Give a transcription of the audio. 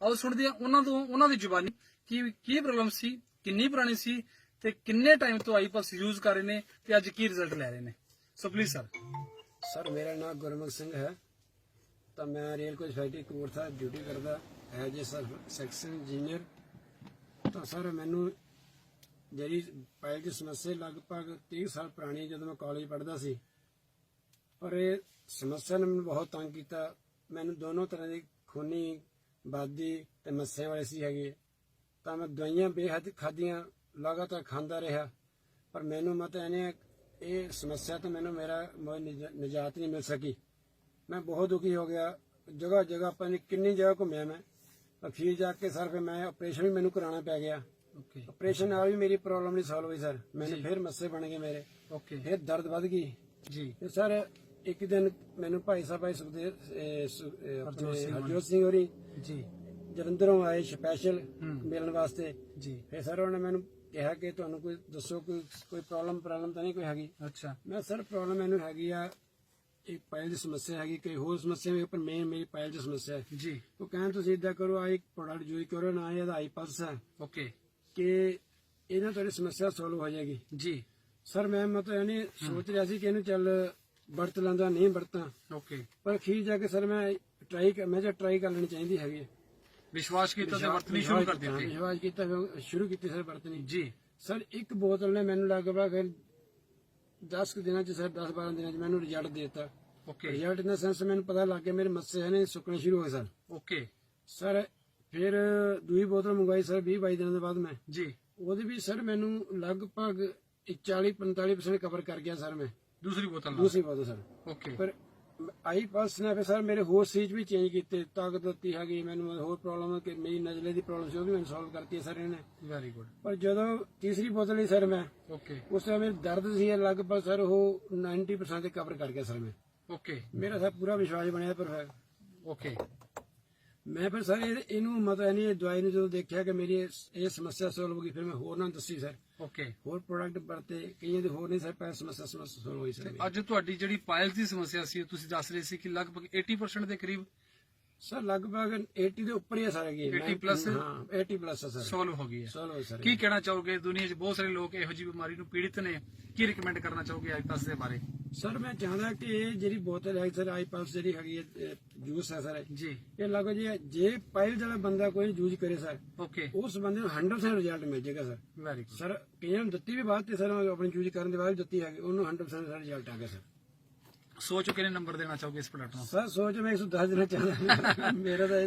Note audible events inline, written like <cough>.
ਆਓ ਸੁਣਦੇ ਹਾਂ ਉਹਨਾਂ ਤੋਂ, ਉਹਨਾਂ ਦੀ ਜ਼ੁਬਾਨੀ, ਕੀ ਕੀ ਪ੍ਰੋਬਲਮ ਸੀ, ਕਿੰਨੀ ਪੁਰਾਣੀ ਸੀ ਤੇ ਕਿੰਨੇ ਟਾਈਮ ਤੋਂ ਆਈਪਲਸ ਯੂਜ਼ ਕਰ ਰਹੇ ਨੇ ਤੇ ਅੱਜ ਕੀ ਰਿਜ਼ਲਟ ਲੈ ਰਹੇ ਨੇ? ਸੋ ਪਲੀਜ਼ ਸਰ ਸਰ ਮੇਰਾ ਨਾਮ ਗੁਰਮੁਖ ਸਿੰਘ ਹੈ। ਤਾਂ ਮੈਂ rail coach factory Kapurthala duty ਕਰਦਾ ਐਜ ਏ ਸੈਕਸ਼ਨ ਇੰਜੀਨੀਅਰ ਤਾਂ ਸਰ ਮੈਨੂੰ ਜਿਹੜੀ ਪਾਇਲ ਦੀ ਸਮੱਸਿਆ ਲਗਭਗ 30 ਸਾਲ ਪੁਰਾਣੀ ਜਦੋਂ ਮੈਂ ਕਾਲਜ ਪੜ੍ਹਦਾ ਸੀ, ਪਰ ਇਹ ਸਮੱਸਿਆ ਨੇ ਮੈਨੂੰ ਬਹੁਤ ਤੰਗ ਕੀਤਾ। ਮੈਨੂੰ ਦੋਨੋਂ ਤਰ੍ਹਾਂ ਦੀ ਖੂਨੀ ਬਾਦੀ ਤੇ ਮੱਸਿਆਂ ਵਾਲੀ ਸੀ ਹੈਗੀ। ਤਾਂ ਮੈਂ ਦਵਾਈਆਂ ਬੇਹੱਦ ਖਾਧੀਆਂ ਲਗਾਤਾਰ ਖਾਂਦਾ ਰਿਹਾ। ਪਰ ਮੈਨੂੰ ਮਤ ਇਹਨੇ ਇਹ ਸਮੱਸਿਆ ਤੋਂ ਮੈਨੂੰ ਮੇਰਾ ਨਿਜਾਤ ਨਹੀਂ ਮਿਲ ਸਕੀ। ਮੈਂ ਬਹੁਤ ਦੁਖੀ ਹੋ ਗਿਆ। ਜਗ੍ਹਾ ਜਗ੍ਹਾ ਪਤਾ ਨਹੀਂ ਕਿੰਨੀ ਜਗ੍ਹਾ ਘੁੰਮਿਆ ਮੈਂ। ਅਖੀਰ ਜਾ ਕੇ ਸਰ ਫਿਰ ਮੈਂ ਆਪਰੇਸ਼ਨ ਵੀ ਮੈਨੂੰ ਕਰਾਉਣਾ ਪੈ ਗਿਆ। ਓਕੇ ਆਪਰੇਸ਼ਨ ਨਾਲ ਵੀ ਮੇਰੀ ਪ੍ਰੋਬਲਮ ਨਹੀਂ ਸੋਲਵ ਹੋਈ ਸਰ। ਮੈਨੂੰ ਫਿਰ ਮੱਸੇ ਬਣ ਗਏ ਮੇਰੇ। ਓਕੇ ਫਿਰ ਦਰਦ ਵੱਧ ਗਈ। ਜੀ। ਤੇ ਸਰ ਇੱਕ ਦਿਨ ਮੈਨੂੰ ਭਾਈ ਸਾਹਿਬ ਭਾਈ ਸੁਖਦੇਵ ਇਹ ਸੁ- ਇਹ ਆਪਣੇ ਹਰਜੋਤ ਸਿੰਘ ਹੋਰੀ ਜੀ। ਜਲੰਧਰੋਂ ਆਏ ਸਪੈਸ਼ਲ। ਮਿਲਣ ਵਾਸਤੇ। ਜੀ। ਫਿਰ ਸਰ ਉਹਨਾਂ ਮੈਨੂੰ ਕਿਹਾ ਕਿ ਤੁਹਾਨੂੰ ਕੋਈ ਦੱਸੋ ਕੋਈ ਕੋਈ ਪ੍ਰੋਬਲਮ ਪ੍ਰੋਬਲਮ ਤਾਂ ਨਹੀਂ ਕੋਈ ਹੈਗੀ? ਅੱਛਾ। ਮੈਂ ਸਰ ਪ੍ਰੋਬਲਮ ਮੈਨੂੰ ਹੈਗੀ ਆ ਇੱਕ ਪਾਇਲ ਦੀ ਸਮੱਸਿਆ ਹੈਗੀ ਕੋਈ ਹੋਰ ਸਮੱਸਿਆ ਵੀ ਪਰ ਮੇਨ ਮੇਰੀ ਪਾਇਲ ਦੀ ਸਮੱਸਿਆ ਹੈ। ਜੀ। ਉਹ ਕਹਿੰਦੇ ਤੁਸੀਂ ਇਦਾਂ ਕਰੋ ਆ ਇੱਕ ਪ੍ਰੋਡਕਟ ਯੂਜ਼ ਕਰੋ ਨਾ ਇਹਦਾ ਆਈ ਪਲਸ ਹੈ ਓਕੇ। ਕਿ ਇਹਨਾਂ ਤੁਹਾਡੀ ਸਮੱਸਿਆ ਸੋਲਵ ਹੋ ਜਾਏਗੀ। ਜੀ। ਸਰ ਮੈਂ ਮਤਲਬ ਇਹਨੇ ਸੋਚ ਰਿਹਾ ਸੀ ਕਿ ਇਹਨੂੰ ਚੱਲ ਵਰਤ ਲੈਂਦਾ ਨਹੀਂ ਵਰਤਾਂ। ਓਕੇ ਪਰ ਅਖੀਰ ਜਾ ਕੇ ਸਰ ਮੈਂ ਟਰਾਈ ਮੈਂ ਜੇ ਟਰਾਈ ਕਰ ਲੈਣੀ ਚਾਹੀਦੀ ਹੈਗੀ। ਹੈ। ਵਿਸ਼ਵਾਸ ਕੀਤਾ ਤੇ ਵਰਤਣੀ ਸ਼ੁਰੂ ਕਰ ਹਾਂ, ਦਿੱਤੀ। ਵਿਸ਼ਵਾਸ ਕੀਤਾ ਫਿਰ ਸ਼ੁਰੂ ਕੀਤੀ ਸਰ ਵਰਤਣੀ। ਜੀ। ਸਰ ਇੱਕ ਬੋਤਲ ਨੇ ਮੈਨੂੰ ਲਗਭਗ 10 ਕੁ ਦਿਨਾਂ ਚ ਸਰ 10 12 ਦਿਨਾਂ ਚ ਮੈਨੂੰ ਰਿਜ਼ਲਟ ਦੇ ਦਿੱਤਾ। Okay result in the sense ਮੈਨੂੰ ਪਤਾ ਲੱਗ ਗਿਆ ਮੇਰੇ ਮੱਸੇ ਨੇ ਸੁੱਕਣੇ ਸ਼ੁਰੂ ਹੋ ਗਏ ਸਰ ਓਕੇ ਸਰ ਫਿਰ ਦੂਈ ਬੋਤਲ ਮੰਗਵਾਈ ਸਰ 20 22 ਦਿਨਾਂ ਦੇ ਬਾਅਦ ਮੈਂ। ਜੀ। ਉਹਦੇ ਵੀ ਸਰ ਮੈਨੂੰ ਲਗਭਗ 40 45% ਕਵਰ ਕਰ ਗਿਆ ਸਰ ਮੈਂ। ਦੂਸਰੀ ਬੋਤਲ ਨਾਲ। ਦੂਸਰੀ ਬੋਤਲ ਸਰ। ਓਕੇ ਪਰ ਆਈ ਪਲਸ ਨੇ ਫਿਰ ਸਰ ਮੇਰੇ ਹੋਰ ਸੀਜ ਵੀ ਚੇਂਜ ਕੀਤੇ ਤਾਕਤ ਦਿੱਤੀ ਹੈਗੀ ਮੈਨੂੰ ਹੋਰ ਪ੍ਰੋਬਲਮ ਕਿ ਮੇਰੀ ਨਜ਼ਲੇ ਦੀ ਪ੍ਰੋਬਲਮ ਸੀ ਉਹ ਵੀ ਮੈਨੂੰ ਸੋਲਵ ਕਰਤੀ ਹੈ ਸਰ ਇਹਨੇ। ਵੈਰੀ ਗੁੱਡ ਪਰ ਜਦੋਂ ਤੀਸਰੀ ਬੋਤਲ ਲਈ ਸਰ ਮੈਂ ਓਕੇ ਉਸ ਸਮੇਂ ਮੇਰੇ ਦਰਦ ਸੀ ਲਗਭਗ ਸਰ ਉਹ 90% ਤੇ ਕਵਰ ਕਰ ਗਿਆ ਸਰ ਮੈਂ। ਓਕੇ ਮੇਰਾ ਸਰ ਪੂਰਾ ਵਿਸ਼ਵਾਸ ਬਣਿਆ ਪਰ ਫਿਰ। ਓਕੇ ਮੈਂ ਫਿਰ ਸਰ ਇਹ- ਇਹਨੂੰ ਮਤਲਬ ਨਹੀਂ ਇਹ ਦਵਾਈ ਨੂੰ ਜਦੋਂ ਦੇਖਿਆ ਕਿ ਮੇਰੀ ਇਹ ਇਹ ਸਮੱਸਿਆ ਸੋਲਵ ਹੋ ਗਈ ਫਿਰ ਮੈਂ ਹੋਰ ਨਾਲ ਦੱਸੀ ਸਰ। ਓਕੇ ਹੋਰ ਪ੍ਰੋਡਕਟ ਵਰਤੇ ਕਈਆਂ ਦੇ ਹੋਰ ਨਹੀਂ ਸਰ ਪਰ ਸਮੱਸਿਆ ਸਮੱਸਿਆ ਸੋਲਵ ਹੋਈ ਸਰ ਮੇਰੀ। ਅੱਜ ਤੁਹਾਡੀ ਜਿਹੜੀ ਪਾਇਲਸ ਦੀ ਸਮੱਸਿਆ ਸੀ ਤੁਸੀਂ ਦੱਸ ਰਹੇ ਸੀ ਕਿ ਲਗਭਗ 80% ਦੇ ਕਰੀਬ ਸਰ ਲਗਭਗ 80 ਦੇ ਉੱਪਰ ਹੀ ਹੈ ਸਰ ਹੈਗੀ 80 plus? ਹਾਂ? 80 ਪਲੱਸ ਸਰ। ਸੋਲਵ ਹੋ ਗਈ ਹੈ। ਸੋਲਵ ਹੈ ਸਰ ਕੀ ਕਹਿਣਾ ਚਾਹੋਗੇ? ਦੁਨੀਆ 'ਚ ਬਹੁਤ ਸਾਰੇ ਲੋਕ ਇਹੋ ਜਿਹੀ ਬਿਮਾਰੀ ਨੂੰ ਪੀੜਿਤ ਨੇ। ਕੀ ਰეკਮੈਂਡ ਕਰਨਾ ਚਾਹੋਗੇ ਆਈਪਲਸ ਦੇ ਬਾਰੇ? ਸਰ ਮੈਂ ਚਾਹੁੰਦਾ ਕਿ ਇਹ ਜਿਹੜੀ ਬੋਤਲ ਹੈ ਸਰ ਆਈ ਪਲਸ ਜਿਹੜੀ ਹੈਗੀ ਹੈ ਜੂਸ ਹੈ ਸਰ ਜੀ। ਇਹ ਲੱਗੋ ਜੀ ਜੇ ਪਾਇਲ ਵਾਲਾ ਬੰਦਾ ਕੋਈ ਯੂਜ਼ ਕਰੇ ਸਰ ਓਕੇ। ਉਸ ਬੰਦੇ ਨੂੰ 100% ਰਿਜ਼ਲਟ ਮਿਲ ਜਾਏਗਾ ਸਰ। ਵੈਰੀ ਗੁੱਡ ਸਰ ਕਈਆਂ ਨੂੰ ਦਿੱਤੀ ਵੀ ਬਾਅਦ ਤੇ ਸਰ ਆਪਣੀ ਯੂਜ਼ ਕਰਨ ਦੇ ਬਾਅਦ ਦਿੱਤੀ ਹੈਗੀ ਉਹਨੂੰ 100% ਰਿਜ਼ਲਟ ਆ ਗਿਆ ਸਰ। ਸੋਚੋ ਕਿੰਨੇ ਨੰਬਰ ਦੇਣਾ ਚਾਹੋਗੇ ਇਸ ਪ੍ਰੋਡਕਟ ਨੂੰ? ਸਰ ਸੋਚ ਮੈਂ 110 ਦੇਣਾ ਚਾਹੁੰਦਾ। <laughs> ਮੇਰਾ ਤਾਂ